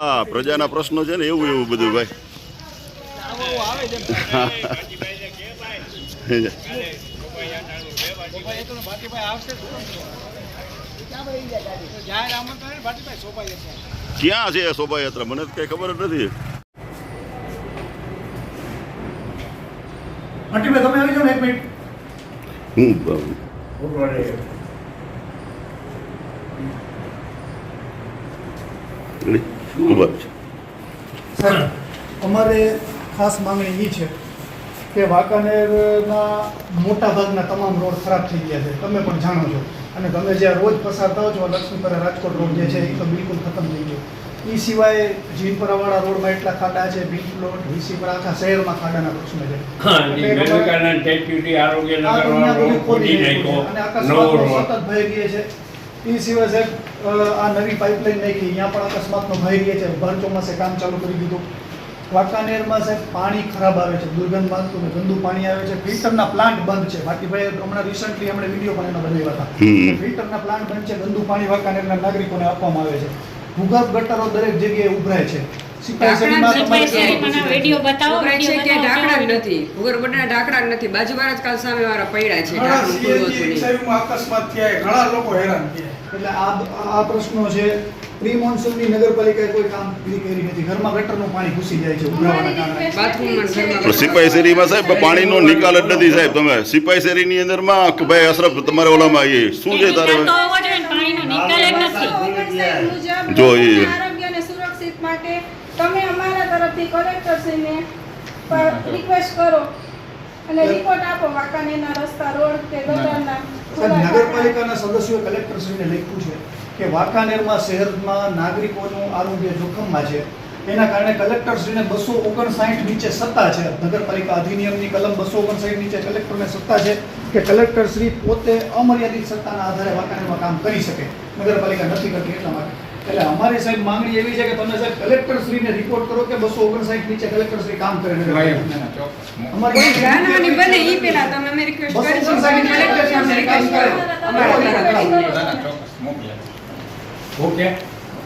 હા પ્રજાના પ્રશ્નો છે ને એવું એવું બધું ભાઈ. ક્યાં છે શોભાયાત્રા? મને કઈ ખબર જ નથી. તમે આવી જાઓ ને એક મિનિટ. હું બ- રેડી? ઊભા છે. અમારે ખાસ માંગણી એ છે કે વાંકાનેરના મોટા ભાગના તમામ રોડ ખરાબ થઈ ગયા છે તમે પણ જાણો છો અને તમે જ્યાં રોજ પસાર થાવ છો લક્ષ્મીપરા રાજકોટ રોડ જે છે એ તો બિલકુલ ખતમ થઈ ગયો એ સિવાય જીનપરાવાળા રોડમાં એટલા ખાડા છે બિલ પ્લોટ વિસીપરા આખા શહેરમાં ખાડાના પ્રશ્ન છે. અને આકાશ સતત ભય ગયે છે એ સિવાય સાહેબ આ નવી પાઇપલાઇન નાખી. અહીંયા પણ અકસ્માતનો ભય રહે છે. ભર ચોમાસે કામ ચાલુ કરી દીધું. વાંકાનેરમાં સાહેબ પાણી ખરાબ આવે છે. દુર્ગંધ માગતું ને ગંદુ પાણી આવે છે. ફિલ્ટરના પ્લાન્ટ બંધ છે. બાકીભાઈ હમણાં રિસન્ટલી હમણાં વીડિયો પણ એનો બનાવ્યા હતા. ફિલ્ટરના પ્લાન્ટ બંધ છે. ગંદુ પાણી વાંકાનેરના નાગરિકોને આપવામાં આવે છે. ભૂગર્ભ ગટરો દરેક જગ્યાએ ઉભરાય છે. નથી. બાજુવાળા જ કાલ સામે વાળા પડ્યા છે અકસ્માત થયા. ઘણા લોકો હેરાન થયા. એટલે આ આ પ્રશ્નો છે. પ્રી મોન્સૂનની નગરપાલિકાએ કોઈ કામગીરી કરી નથી. ઘરમાં ગટરનું પાણી ઘૂસી જાય છે ઉભરાવાના કારણે. શેરીમાં સાહેબ પાણીનો નિકાલ જ નથી સાહેબ તમે. સિપાઈ શેરીની અંદરમાં કે ભાઈ અશરફ તમારે ઓલામાં એ શું છે તારે? જ એ આરોગ્ય અને સુરક્ષિત માટે તમે અમારા તરફથી કલેક્ટરશ્રીને રિક્વેસ્ટ કરો અને રિપોર્ટ આપો વાંકાનેરના રસ્તા રોડ કે ગટરના નગરપાલિકાના સદસ્યોએ કલેક્ટરશ્રીને લખ્યું છે કે વાંકાનેરમાં શહેરમાં નાગરિકોનું આરોગ્ય જોખમમાં છે. એના કારણે કલેક્ટરશ્રીને બસો ઓગણસાઠ નીચે સત્તા છે. નગરપાલિકા અધિનિયમની કલમ બસો ઓગણસાઠ નીચે કલેક્ટરને સત્તા છે કે કલેક્ટરશ્રી પોતે અમર્યાદિત સત્તાના આધારે વાંકાનેરમાં કામ કરી શકે. નગરપાલિકા નથી કરતી એટલા માટે. એટલે અમારી સાહેબ માંગણી એવી છે કે તમે સાહેબ કલેક્ટરશ્રીને રિપોર્ટ કરો કે બસો ઓગણસાઠ નીચે કલેક્ટરશ્રી કામ કરે નગરપાલિકાના. અમારી કોઈ જાનહાનિ બને ઈ પહેલા તમે અમે રિક્વેસ્ટ બસો કરી છે ઓગણસાઠ તમે કલેક્ટર સાહેબને રિક્વેસ્ટ કરો. અમારા તરફથી. ઓકે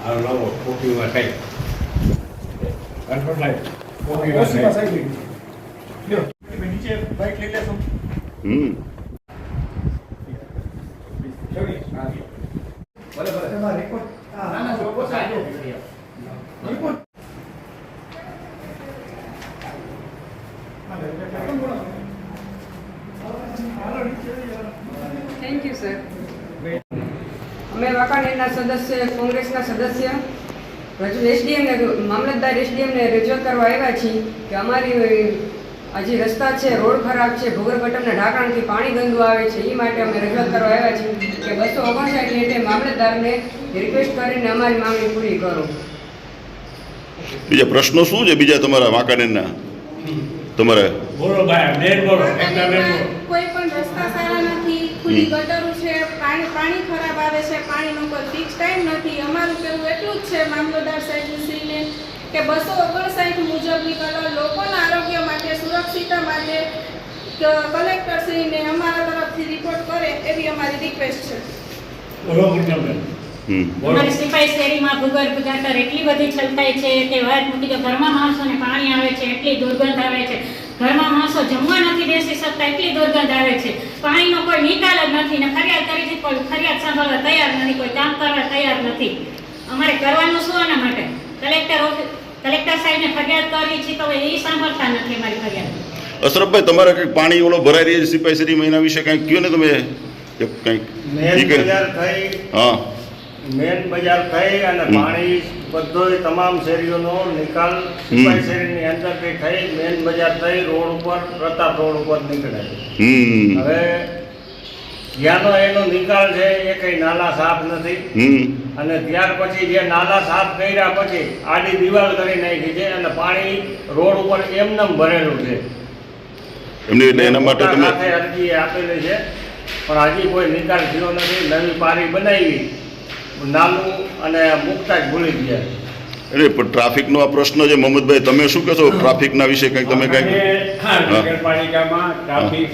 આ લાવો કોપીમાં થાય કન્ફર્મ થાય કોપીમાં ઓછીમાં થાય સાહેબ લ્યો. નીચે બાઇક લઈ લેશો. હમ. એમાં રેકોર્ડ હા ના ના ચોક્કસ આપજો. રિપોર્ટ થેન્ક યુ સર અમે વાંકાનેરના સદસ્ય કોંગ્રેસના સદસ્ય રજૂ એસડીએમને મામલતદાર એસડીએમને રજૂઆત કરવા આવ્યા છીએ કે અમારી હજી રસ્તા છે રોડ ખરાબ છે ગટરના ઢાંકણથી પાણી ગંદુ આવે છે એ માટે અમે રજૂઆત કરવા આવ્યા છીએ કે બસો ઓગણસાઠ એટલે મામલતદારને રિક્વેસ્ટ કરીને અમારી માંગણી પૂરી કરો. બીજા પ્રશ્નો શું છે? બીજા તમારા વાંકાનેરના? તમારે? બોલો ભાઈ મેન બોલો એકતા બેન બોલો. કોઈ પણ રસ્તા સારા નથી ખુલ્લી ગટરો પાણી પાણી ખરાબ આવે છે, પાણીનો કોઈ ફિક્સ ટાઈમ નથી. અમારું કેવું એટલું જ છે મામલતદાર સાહેબશ્રીને કે બસો ઓગણસાઠ મુજબની કલર લોકોના આરોગ્ય માટે સુરક્ષિતા માટે કલેક્ટરશ્રીને અમારા તરફથી રિપોર્ટ કરે એવી અમારી રિક્વેસ્ટ છે. બોલો પૂનમબેન હમ. બોલો અમારી સિપાઈ શેરીમાં ભૂગર્ભ ગટર એટલી બધી છલકાય છે કે વાત મૂકી દો. ઘરમાં માણસોને પાણી આવે છે એટલી દુર્ગંધ આવે છે. ઘરમાં માણસો જમવા નથી બેસી શકતા એટલી દુર્ગંધ આવે છે. પાણીનો કોઈ નિકાલ જ નથી ને ફરિયાદ કરી છે કોઈ ફરિયાદ સાંભળવા તૈયાર નથી કોઈ કામ કરવા તૈયાર નથી. અમારે કરવાનું શું આના માટે? કલેક્ટર કલેક્ટર સાહેબને ફરિયાદ કરી છે તો એ સાંભળતા નથી અમારી ફરિયાદ. અશરફભાઈ તમારે કંઈક પાણી ઓલો ભરાઈ રહી છે સિપાઈ શેરીમાં એના વિશે કંઈક કયો ને તમે? કે કંઈક હા. મેન બજાર થઈ અને પાણી બધોય તમામ શેરીઓનો નિકાલ સિપાઈ શેરીની અંદરથી થઈ મેન બજાર થઈ રોડ ઉપર પ્રતાપ રોડ ઉપર નીકળે. હવે જ્યાંનો એનો નિકાલ છે એ કઈ નાલા સાફ નથી. અને ત્યાર પછી જે નાલા સાફ કર્યા પછી આડી દિવાલ કરી નાખી છે અને પાણી રોડ ઉપર એમનેમ ભરેલું છે. એમને એના માટે તમે અરજી આપેલી છે. પણ હજી કોઈ નિકાલ થયો નથી. નવી પારી બનાવી. નાલું અને મુકતા જ ભૂલી ગયા. એટલે પણ ટ્રાફિકનો આ પ્રશ્ન છે. મોહમ્મદભાઈ તમે શું કહેશો? ટ્રાફિકના વિશે કંઈક તમે કંઈક. નગરપાલિકામાં ટ્રાફિક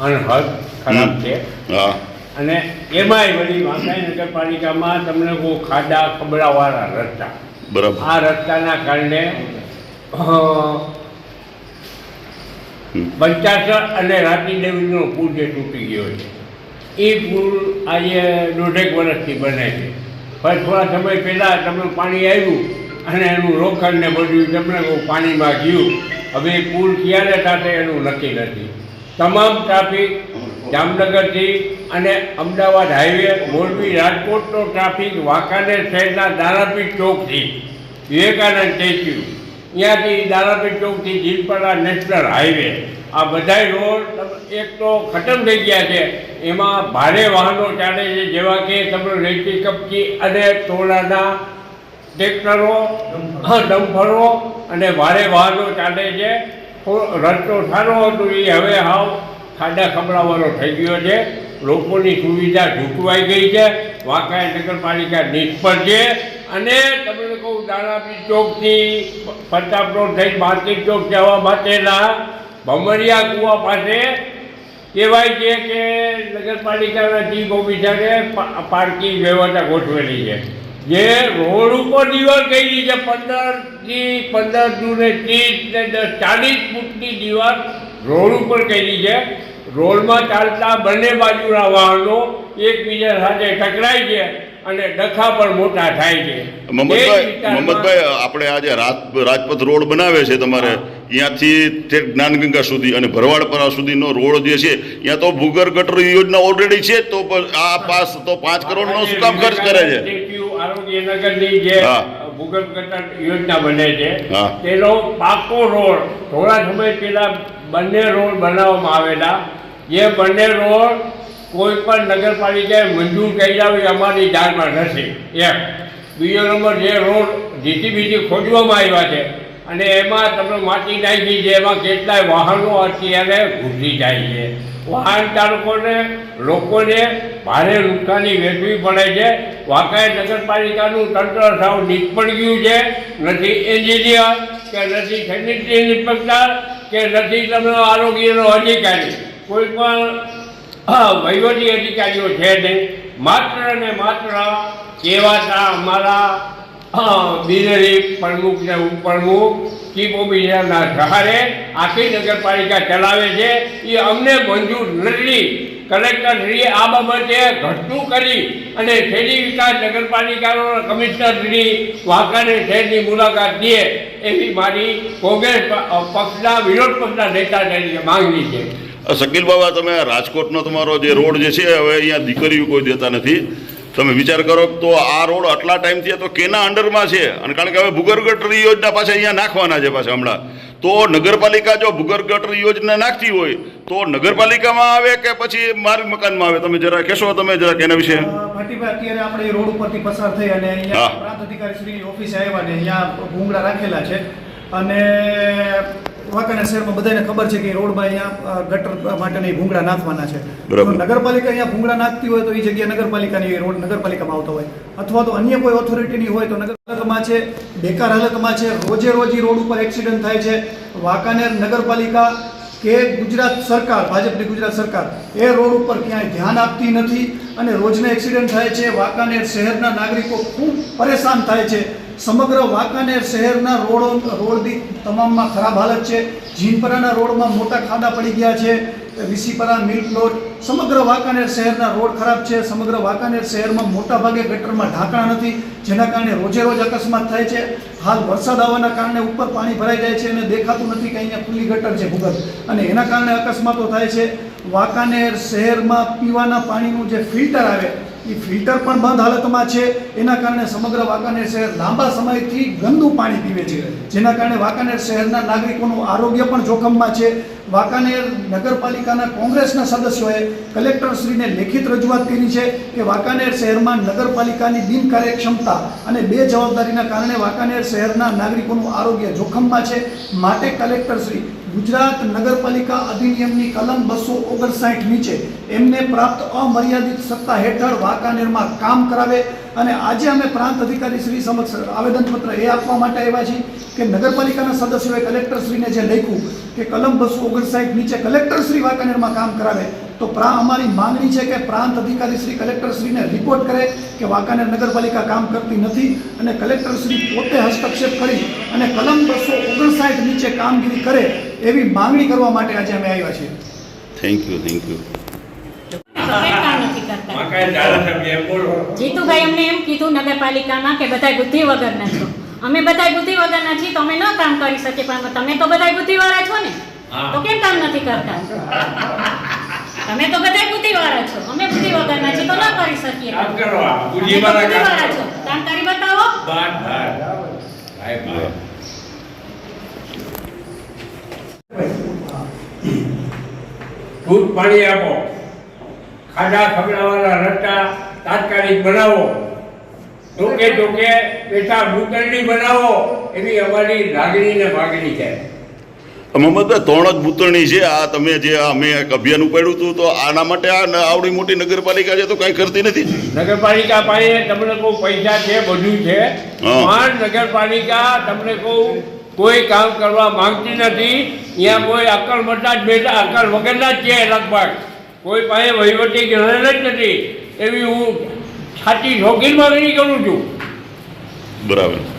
અનહદ ખરાબ છે. હા. અને એમાંય વળી વાંકાઈ નગરપાલિકામાં તમને બહુ ખાડા ખબડાવાળા રસ્તા. બરાબર. આ રસ્તાના કારણે પંચાસર અને રાતી દેવીનો પુલ જે તૂટી ગયો છે. એ પુલ આજે દોઢેક વર્ષથી બને છે. પણ થોડા સમય પહેલાં તમને પાણી આવ્યું અને એનું રોકડ ને બધું તમને પાણીમાં ગયું. હવે પુલ ક્યારે થશે એનું નક્કી નથી. તમામ ટ્રાફિક જામનગરથી અને અમદાવાદ હાઈવે, મોરબી, રાજકોટનો ટ્રાફિક, વાંકાનેર શહેરના દારાપીઠ ચોકથી. વિવેકાનંદ સ્ટેચ્યુ. ત્યાંથી દારાપીઠ ચોકથી જીલપરા નેશનલ હાઈવે. આ બધાય રોડ એક તો ખતમ થઈ ગયા છે. એમાં ભારે વાહનો ચાલે છે, જેવા કે તમે રેતી કપચી અને ટોળાના ટ્રેક્ટરો ડમ્ફરો અને ભારે વાહનો ચાલે છે. રસ્તો સારો હતો એ હવે હાવ ખાડા ખબડાવવાનો થઈ ગયો છે. લોકોની સુવિધા ઢૂંકવાઈ ગઈ છે. વાંકાઈ નગરપાલિકા નિષ્ફળ છે. અને તમને કહું દાણાપી ચોકથી પ્રતાપ રોડ થઈ, માર્કેટ ચોક જવા માટેના ભમરિયા કુવા પાસે કહેવાય છે કે નગરપાલિકાના ચીફ ઓફિસરે પાર્કિંગ વ્યવસ્થા ગોઠવેલી છે. જે રોડ ઉપર દિવાલ કરી છે પંદરથી પંદર જૂને ત્રીસ ને દસ ચાલીસ ફૂટની દિવાલ રોડ ઉપર કરી છે. રોડમાં ચાલતા બંને બાજુના વાહનો એકબીજા સાથે ટકરાય છે. અને ડખા પણ મોટા થાય છે. એ મોહમ્મદભાઈ આપણે આજે રાજપથ રોડ બનાવે છે તમારે. અહીંયાથી તે જ્ઞાનગંગા સુધી અને ભરવાડપરા સુધીનો રોડ જે છે ત્યાં તો ભૂગર ગટર યોજના ઓલરેડી છે તો આ પાસ તો પાંચ કરોડનો શું કામ ખર્ચ કરે છે. આરોગ્યનગરની જે ભૂગર્ભ ગટર યોજના બને છે. તેનો પાકો રોડ થોડા સમય પહેલા બંને રોડ બનાવવામાં આવેલા. જે બંને રોડ કોઈ પણ નગરપાલિકાએ મંજૂર કર્યા હોય અમારી જાણમાં નથી એમ. બીજો નંબર જે રોડ જીતી બીજી ખોદવામાં આવ્યા છે અને એમાં તમે માટી નાખી છે, એમાં કેટલાય વાહનો અત્યારે ઘૂસી જાય છે. વાહન ચાલકોને, લોકોને ભારે નુકસાની વેઠવી પડે છે. વાંકાઈ નગરપાલિકાનું તંત્ર સાવ નિષ્ફળ ગયું છે. નથી એન્જિનિયર, કે નથી સેનિટરી ઇન્સ્પેક્ટર કે નથી તમે આરોગ્યનો અધિકારી. કોઈ પણ વહીવટી અધિકારીઓ છે નહીં માત્ર ને માત્ર કહેવાતા અમારા બિનરી પ્રમુખ ને ઉપપ્રમુખ, ચીફ ઓફિસરના સહારે આખી નગરપાલિકા ચલાવે છે. એ અમને મંજૂર નથી. કલેક્ટરશ્રીએ આ બાબતે ઘટતું કરી અને શહેરી વિકાસ નગરપાલિકાનો કમિશનરશ્રી વાંકાને શહેરની મુલાકાત લે એવી મારી કોંગ્રેસ પક્ષના, વિરોધ પક્ષના નેતા તરીકે માંગણી છે. શકીલ બાબા તમે રાજકોટનો તમારો જે રોડ જે છે હવે અહીંયા દીકરીઓ કોઈ દેતા નથી. તમે વિચાર કરો તો આ રોડ આટલા ટાઈમથી તો કેના અંડરમાં છે? અને કારણ કે હવે ભૂગર્ભ ગટર યોજના પાછા અહીંયા નાખવાના છે પાછા હમણાં. તો નગરપાલિકા જો ગટર યોજના નાખતી હોય તો નગરપાલિકામાં આવે કે પછી માર્ગ મકાનમાં આવે? તમે જરા કહેશો તમે જરા એના વિશે? અત્યારે આપણે રોડ ઉપરથી પસાર થઈ અને અહીંયા પ્રાંત અધિકારી શ્રી ઓફિસે આવ્યા ને અહીંયા ભૂંગળા રાખેલા છે. અને વાંકાનેર શહેરમાં બધાને ખબર છે કે રોડમાં અહીંયા ગટર માટેની ભૂંગળા નાખવાના છે. નગરપાલિકા અહીંયા ભૂંગળા નાખતી હોય તો એ જગ્યા નગરપાલિકાની રોડ નગરપાલિકામાં આવતો હોય. અથવા તો અન્ય કોઈ ઓથોરિટીની હોય તો નગર હાલતમાં છે બેકાર હાલતમાં છે રોજે રોજ રોડ ઉપર એક્સિડન્ટ થાય છે. વાંકાનેર નગરપાલિકા કે ગુજરાત સરકાર ભાજપની ગુજરાત સરકાર એ રોડ ઉપર ક્યાંય ધ્યાન આપતી નથી અને રોજના એક્સિડન્ટ થાય છે. વાંકાનેર શહેરના નાગરિકો ખૂબ પરેશાન થાય છે. સમગ્ર વાંકાનેર શહેરના રોડો, રોડની તમામમાં ખરાબ હાલત છે. જીનપરાના રોડમાં મોટા ખાડા પડી ગયા છે. વિસીપરા મિલ્ક પ્લોટ સમગ્ર વાંકાનેર શહેરના રોડ ખરાબ છે. સમગ્ર વાંકાનેર શહેરમાં મોટા ભાગે ગટરમાં ઢાંકણા નથી, જેના કારણે રોજે રોજ અકસ્માત થાય છે. હાલ વરસાદ આવવાના કારણે ઉપર પાણી ભરાઈ જાય છે અને દેખાતું નથી કે અહીંયા ખુલ્લી ગટર છે ભૂગત અને એના કારણે અકસ્માતો થાય છે. વાંકાનેર શહેરમાં પીવાના પાણીનું જે ફિલ્ટર આવે ફિલ્ટર પણ બંધ હાલતમાં છે. એના કારણે સમગ્ર વાંકાનેર શહેર લાંબા સમયથી ગંદુ પાણી પીવે છે. જેના કારણે વાંકાનેર શહેરના નાગરિકોનું આરોગ્ય પણ જોખમમાં છે. વાંકાનેર નગરપાલિકાના કોંગ્રેસના સદસ્યોએ કલેક્ટરશ્રીને લેખિત રજૂઆત કરી છે કે વાંકાનેર શહેરમાં નગરપાલિકાની બિનકાર્યક્ષમતા અને બે જવાબદારીના કારણે વાંકાનેર શહેરના નાગરિકોનું આરોગ્ય જોખમમાં છે. માટે કલેક્ટરશ્રી ગુજરાત નગરપાલિકા અધિનિયમની કલમ બસો ઓગણસાઠ નીચે એમને પ્રાપ્ત અમર્યાદિત સત્તા હેઠળ વાંકાનેરમાં કામ કરાવે અને આજે અમે પ્રાંત અધિકારી શ્રી સમક્ષ આવેદનપત્ર એ આપવા માટે આવ્યા છીએ કે નગરપાલિકાના સદસ્યોએ કલેક્ટરશ્રીને જે લખ્યું કે કલમ બસો ઓગણસાઠ નીચે કલેક્ટરશ્રી વાંકાનેરમાં કામ કરાવે, તો પ્રા, અમારી માંગણી છે કે પ્રાંત અધિકારી શ્રી કલેક્ટરશ્રીને રિપોર્ટ કરે કે વાંકાનેર નગરપાલિકા કામ કરતી નથી અને કલેક્ટરશ્રી પોતે હસ્તક્ષેપ કરી અને કલમ બસો ઓગણસાઠ નીચે કામગીરી કરે એવી માંગણી કરવા માટે આજે અમે આવ્યા છીએ. થેન્ક યુ થેન્ક યુ કામ કરતા મકાન એમ જીતુભાઈ અમને એમ કીધું નગરપાલિકામાં કે બધાય બુદ્ધિ વગરના છો અમે બધાય બુદ્ધિ વગરના છીએ તો અમે ન કામ કરી શકીએ પણ તમે તો બધાય બુદ્ધિવાળા છો ને. તો કેમ કામ નથી કરતા? તમે તો બધાય બુદ્ધિવાળા છો. અમે બુદ્ધિ વગરના છીએ તો ન કરી શકીએ. કામ કરવા બુદ્ધિવાળા છો. કામ કરી બતાવો. ભાઈ ભાઈ દૂધ પાણી આપો. ખાડા ખવડાવવાના રસ્તા તાત્કાલિક બનાવો. ટોકે ટોકે બેટા ભૂતરણી બનાવો. એવી અમારી લાગણી ને માગણી છે. મોહમ્મદ ત્રણ જ ભૂતરણી છે. આ તમે જે અમે એક અભિયાન ઉપાડ્યું હતું તો આના માટે આ આવડી મોટી નગરપાલિકા છે તો કાંઈ કરતી નથી? નગરપાલિકા પાસે તમને કોઈ પૈસા છે બધું છે. પણ નગરપાલિકા તમને કહું કોઈ કામ કરવા માંગતી નથી. અહીંયા કોઈ અકલ મટા જ બેઠા અકલ વગરના જ છે લગભગ. કોઈ પાસે વહીવટી જ્ઞાન જ નથી. એવી હું છાતી ઠોકીને માગણી કરું છું. બરાબર.